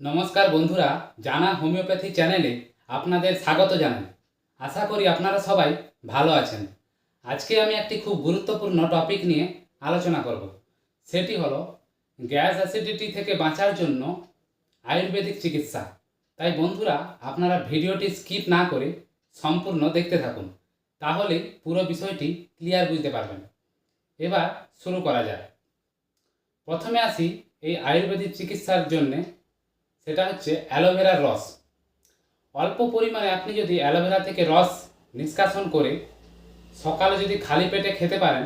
নমস্কার বন্ধুরা, জানা হোমিওপ্যাথি চ্যানেলে আপনাদের স্বাগত জানাই। আশা করি আপনারা সবাই ভালো আছেন। আজকে আমি একটি খুব গুরুত্বপূর্ণ টপিক নিয়ে আলোচনা করব। সেটি হলো গ্যাস অ্যাসিডিটি থেকে বাঁচার জন্য আয়ুর্বেদিক চিকিৎসা। তাই বন্ধুরা, আপনারা ভিডিওটি স্কিপ না করে সম্পূর্ণ দেখতে থাকুন, তাহলে পুরো বিষয়টি ক্লিয়ার বুঝতে পারবেন। এবার শুরু করা যায় প্রথমে আসি এই আয়ুর্বেদিক চিকিৎসার জন্যে সেটা হচ্ছে অ্যালোভেরার রস। অল্প পরিমাণে আপনি যদি অ্যালোভেরা থেকে রস নিষ্কাশন করে সকালে যদি খালি পেটে খেতে পারেন,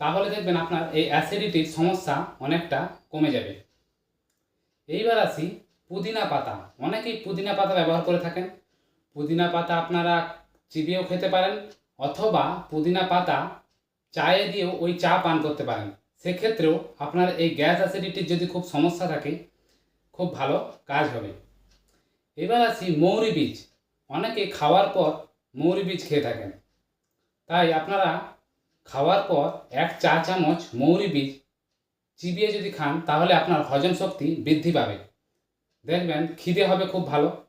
তাহলে দেখবেন আপনার এই অ্যাসিডিটির সমস্যা অনেকটা কমে যাবে। এইবার আসি পুদিনা পাতা। অনেকেই পুদিনা পাতা ব্যবহার করে থাকেন। পুদিনা পাতা আপনারা চিবিয়েও খেতে পারেন অথবা পুদিনা পাতা চায়ে দিয়েও ওই চা পান করতে পারেন। সেক্ষেত্রেও আপনার এই গ্যাস অ্যাসিডিটির যদি খুব সমস্যা থাকে খুব ভালো কাজ হবে। এবার আসি মৌরি বীজ। অনেকে খাওয়ার পর মৌরি বীজ খেয়ে থাকেন। তাই আপনারা খাওয়ার পর এক চা চামচ মৌরি বীজ চিবিয়ে যদি খান, তাহলে আপনার হজম শক্তি বৃদ্ধি পাবে। দেখবেন খিদে হবে খুব ভালো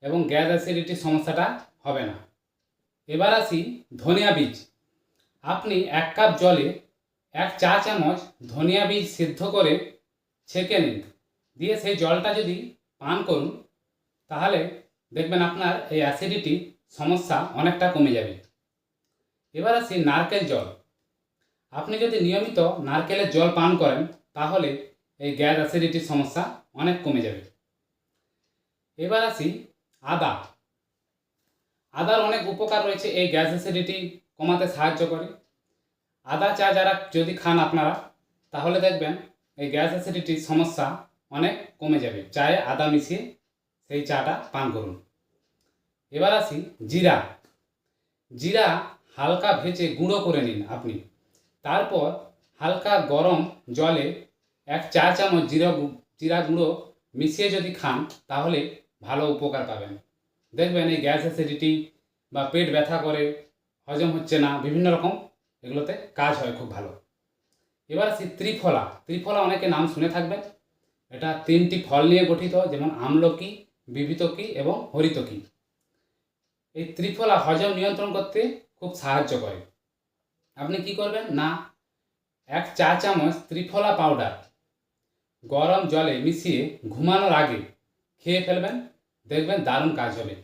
এবং গ্যাস অ্যাসিডিটির সমস্যাটা হবে না। এবার আসি ধনিয়া বীজ। আপনি এক কাপ জলে এক চা চামচ ধনিয়া বীজ সিদ্ধ করে ছেঁকে নিন। দিয়ে সেই জলটা যদি পান করুন, তাহলে দেখবেন আপনার এই অ্যাসিডিটি সমস্যা অনেকটা কমে যাবে। এবার আসি নারকেল জল। আপনি যদি নিয়মিত নারকেলের জল পান করেন, তাহলে এই গ্যাস অ্যাসিডিটির সমস্যা অনেক কমে যাবে। এবার আসি আদা। আদার অনেক উপকার রয়েছে, এই গ্যাস অ্যাসিডিটি কমাতে সাহায্য করে। আদা চা যারা যদি খান আপনারা, তাহলে দেখবেন এই গ্যাস অ্যাসিডিটির সমস্যা অনেক কমে যাবে। চায়ে আদা মিশিয়ে সেই চাটা পান করুন। এবার আসি জিরা। জিরা হালকা ভেজে গুঁড়ো করে নিন আপনি। তারপর হালকা গরম জলে এক চা চামচ জিরা জিরা গুঁড়ো মিশিয়ে যদি খান, তাহলে ভালো উপকার পাবেন। দেখবেন এই গ্যাস অ্যাসিডিটি বা পেট ব্যথা করে, হজম হচ্ছে না, বিভিন্ন রকম এগুলোতে কাজ হয় খুব ভালো। এবার আসি ত্রিফলা। ত্রিফলা অনেকে নাম শুনে থাকবেন। এটা তিনটি ফল নিয়ে গঠিত, যেমন আমলকি, বিবিতকি এবং হরিতকি। এই ত্রিফলা হজম নিয়ন্ত্রণ করতে খুব সাহায্য করে। আপনি কি করবেন? না, এক চা চামচ ত্রিফলা পাউডার গরম জলে মিশিয়ে ঘুমানোর আগে খেয়ে ফেলবেন, দেখবেন দারুণ কাজ হবে।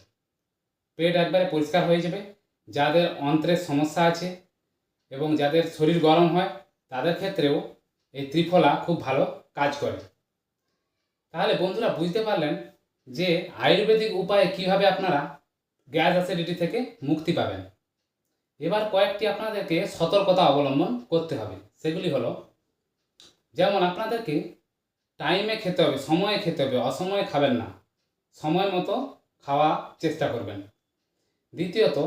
পেট একবারে পরিষ্কার হয়ে যাবে। যাদের অন্ত্রের সমস্যা আছে এবং যাদের শরীর গরম হয়, তাদের ক্ষেত্রেও এই ত্রিফলা খুব ভালো কাজ করে। তাহলে বন্ধুরা বুঝতে পারলেন যে আয়ুর্বেদিক উপায়ে কীভাবে আপনারা গ্যাস অ্যাসিডিটি থেকে মুক্তি পাবেন। এবার কয়েকটি আপনাদেরকে সতর্কতা অবলম্বন করতে হবে। সেগুলি হলো, যেমন আপনাদেরকে টাইমে খেতে হবে, সময়ে খেতে হবে, অসময়ে খাবেন না, সময় মতো খাওয়া চেষ্টা করবেন। দ্বিতীয়ত,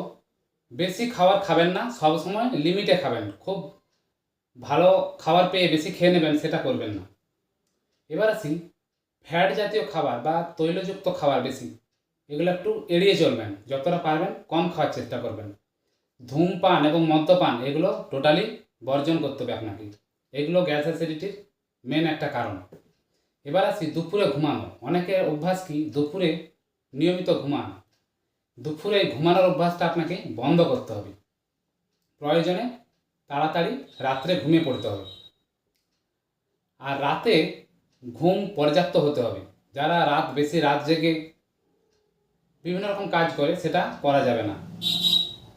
বেশি খাবার খাবেন না, সব সময় লিমিটে খাবেন, খুব ভালো খাবার পেয়ে বেশি খেয়ে নেবেন, সেটা করবেন না। এবার আসি ফ্যাট জাতীয় খাবার বা তৈলযুক্ত খাবার বেশি, এগুলো একটু এড়িয়ে চলবেন, যতটা পারবেন কম খাওয়ার চেষ্টা করবেন। ধূমপান এবং মদ্যপান, এগুলো টোটালি বর্জন করতে হবে আপনাকে। এগুলো গ্যাস অ্যাসিডিটির মেন একটা কারণ। এবার আসি দুপুরে ঘুমানো। অনেকের অভ্যাস কি? দুপুরে নিয়মিত ঘুমান। দুপুরে ঘুমানোর অভ্যাসটা আপনাকে বন্ধ করতে হবে। প্রয়োজনে তাড়াতাড়ি রাত্রে ঘুমিয়ে পড়তে হবে। আর রাতে ঘুম পর্যাপ্ত হতে হবে। যারা রাত বেশি রাত জেগে বিভিন্ন রকম কাজ করে, সেটা করা যাবে না।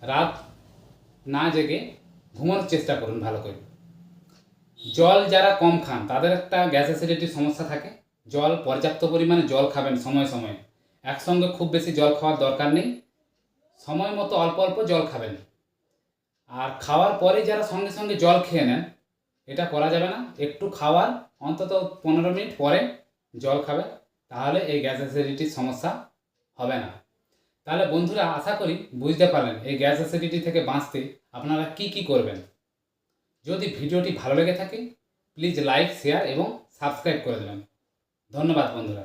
রাত না জেগে ঘুমানোর চেষ্টা করুন ভালো করে। জল যারা কম খান, তাদের একটা গ্যাস অ্যাসিডিটির সমস্যা থাকে। জল, পর্যাপ্ত পরিমাণে জল খাবেন সময় সময়ে। একসঙ্গে খুব বেশি জল খাওয়ার দরকার নেই। সময় মতো অল্প অল্প জল খাবেন। আর খাওয়ার পরে যারা সঙ্গে সঙ্গে জল খেয়ে নেন, এটা করা যাবে না। একটু খাওয়ার অন্তত পনেরো মিনিট পরে জল খাবে, তাহলে এই গ্যাস অ্যাসিডিটির সমস্যা হবে না। তাহলে বন্ধুরা, আশা করি বুঝতে পারলেন এই গ্যাস অ্যাসিডিটি থেকে বাঁচতে আপনারা কি কি করবেন। যদি ভিডিওটি ভালো লেগে থাকে, প্লিজ লাইক, শেয়ার এবং সাবস্ক্রাইব করে দেবেন। ধন্যবাদ বন্ধুরা।